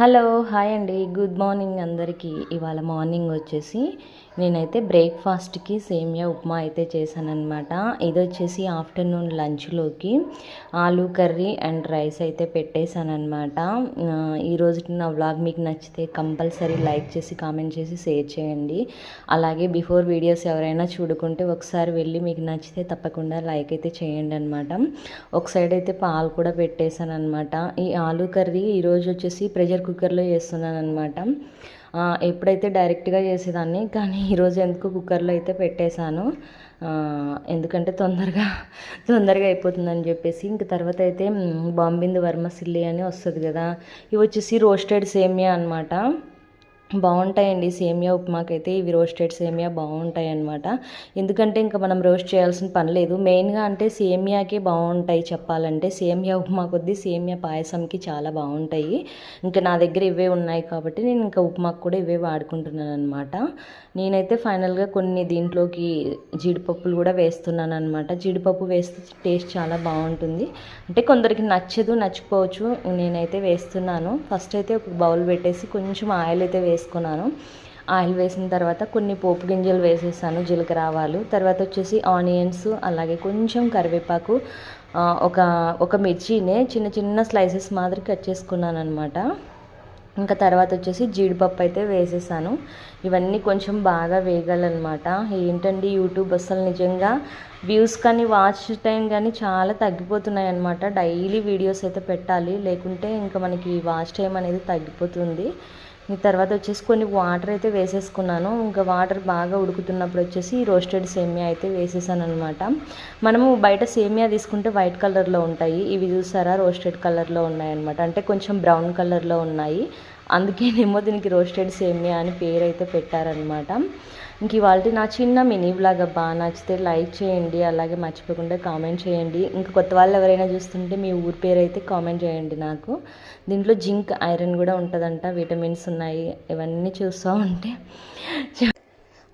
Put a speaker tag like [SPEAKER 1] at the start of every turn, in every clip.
[SPEAKER 1] Hello hi అండి. Good morning అందరికీ. ఇవాళ మార్నింగ్ వచ్చేసి నేనైతే బ్రేక్ఫాస్ట్కి సేమియా ఉప్మా అయితే చేశానమాట ఇది వచ్చేసి ఆఫ్టర్నూన్ లంచ్లోకి ఆలూ కర్రీ అండ్ రైస్ అయితే పెట్టేశానమాట ఈరోజు నా వ్లాగ్ మీకు నచ్చితే కంపల్సరీ లైక్ చేసి కామెంట్ చేసి షేర్ చేయండి. అలాగే బిఫోర్ వీడియోస్ ఎవరైనా చూడుకుంటే ఒకసారి వెళ్ళి మీకు నచ్చితే తప్పకుండా లైక్ అయితే చేయండి అనమాట ఒక సైడ్ అయితే పాలు కూడా పెట్టేశాను అనమాట ఈ ఆలూ కర్రీ ఈరోజు వచ్చేసి ప్రెషర్ కుక్కర్లో చేస్తున్నాను అనమాట ఎప్పుడైతే డైరెక్ట్గా చేసేదాన్ని కానీ ఈరోజు ఎందుకు కుక్కర్లో అయితే పెట్టేశాను ఎందుకంటే తొందరగా తొందరగా అయిపోతుందని చెప్పేసి ఇంక తర్వాత అయితే బాంబింది వర్మసిల్లి అని వస్తుంది కదా ఇవి వచ్చేసి రోస్టెడ్ సేమియా అనమాట బాగుంటాయండి సేమియా ఉప్మాకైతే. ఇవి రోస్టెడ్ సేమియా బాగుంటాయి అనమాట ఎందుకంటే ఇంకా మనం రోస్ట్ చేయాల్సిన పని లేదు. మెయిన్గా అంటే సేమియాకే బాగుంటాయి చెప్పాలంటే. సేమియా ఉప్మా కొద్దీ సేమియా పాయసంకి చాలా బాగుంటాయి. ఇంకా నా దగ్గర ఇవే ఉన్నాయి కాబట్టి నేను ఇంకా ఉప్మాకు కూడా ఇవే వాడుకుంటున్నాను అనమాట నేనైతే ఫైనల్గా కొన్ని దీంట్లోకి జీడిపప్పులు కూడా వేస్తున్నాను అనమాట జీడిపప్పు వేస్తే టేస్ట్ చాలా బాగుంటుంది. అంటే కొందరికి నచ్చదు నచ్చిపోవచ్చు నేనైతే వేస్తున్నాను. ఫస్ట్ అయితే ఒక బౌల్ పెట్టేసి కొంచెం ఆయిల్ అయితే వేసుకున్నాను. ఆయిల్ వేసిన తర్వాత కొన్ని పోపు గింజలు వేసేసాను జీలకర్ర ఆవాలు తర్వాత వచ్చేసి ఆనియన్స్ అలాగే కొంచెం కరివేపాకు ఒక ఒక మిర్చినే చిన్న చిన్న స్లైసెస్ మాదిరి కట్ చేసుకున్నాను అనమాట ఇంకా తర్వాత వచ్చేసి జీడిపప్పు అయితే వేసేసాను. ఇవన్నీ కొంచెం బాగా వేగాలన్నమాట. ఏంటండి యూట్యూబ్ అసలు నిజంగా వ్యూస్ కానీ వాచ్ టైం కానీ చాలా తగ్గిపోతున్నాయి అనమాట డైలీ వీడియోస్ అయితే పెట్టాలి. లేకుంటే ఇంకా మనకి వాచ్ టైం అనేది తగ్గిపోతుంది. తర్వాత వచ్చేసి కొన్ని వాటర్ అయితే వేసేసుకున్నాను. ఇంకా వాటర్ బాగా ఉడుకుతున్నప్పుడు వచ్చేసి రోస్టెడ్ సేమియా అయితే వేసేసాను అనమాట మనము బయట సేమియా తీసుకుంటే వైట్ కలర్లో ఉంటాయి. ఇవి చూసారా? రోస్టెడ్ కలర్లో ఉన్నాయన్నమాట. అంటే కొంచెం బ్రౌన్ కలర్లో ఉన్నాయి. అందుకేనేమో దీనికి రోస్టెడ్ సేమియా అని పేరు అయితే పెట్టారనమాట ఇంక ఇవాళ నా చిన్న మినీ బ్లాగ్ బాగా నచ్చితే లైక్ చేయండి అలాగే మర్చిపోకుండా కామెంట్ చేయండి. ఇంకా కొత్త వాళ్ళు ఎవరైనా చూస్తుంటే మీ ఊరి పేరు అయితే కామెంట్ చేయండి నాకు. దీంట్లో జింక్ ఐరన్ కూడా ఉంటుందంట విటమిన్స్ ఉన్నాయి ఇవన్నీ చూస్తూ ఉంటే.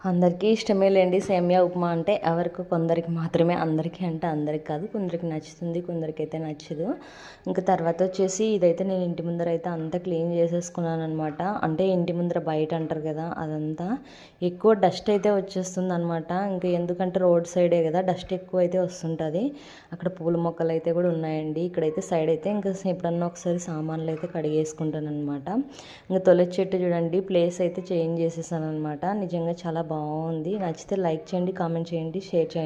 [SPEAKER 1] అందరికీ ఇష్టమే లేండి సేమియా ఉప్మా అంటే. ఎవరికి? కొందరికి మాత్రమే. అందరికీ అంటే అందరికి కాదు. కొందరికి నచ్చుతుంది కొందరికైతే నచ్చదు. ఇంకా తర్వాత వచ్చేసి ఇదైతే నేను ఇంటి ముందర అయితే అంతా క్లీన్ చేసేసుకున్నాను అనమాట అంటే ఇంటి ముందర బయట అంటారు కదా అదంతా ఎక్కువ డస్ట్ అయితే వచ్చేస్తుంది అనమాట ఇంకా ఎందుకంటే రోడ్ సైడే కదా డస్ట్ ఎక్కువ అయితే వస్తుంటుంది. అక్కడ పూల మొక్కలు అయితే కూడా ఉన్నాయండి. ఇక్కడైతే సైడ్ అయితే ఇంకా ఎప్పుడన్నా ఒకసారి సామాన్లు అయితే కడిగేసుకుంటాను అనమాట ఇంకా తొలి చెట్టు చూడండి ప్లేస్ అయితే చేంజ్ చేసేసాను అనమాట నిజంగా చాలా బాగుంది. నచ్చితే లైక్ చేయండి కామెంట్ చేయండి షేర్ చేయండి.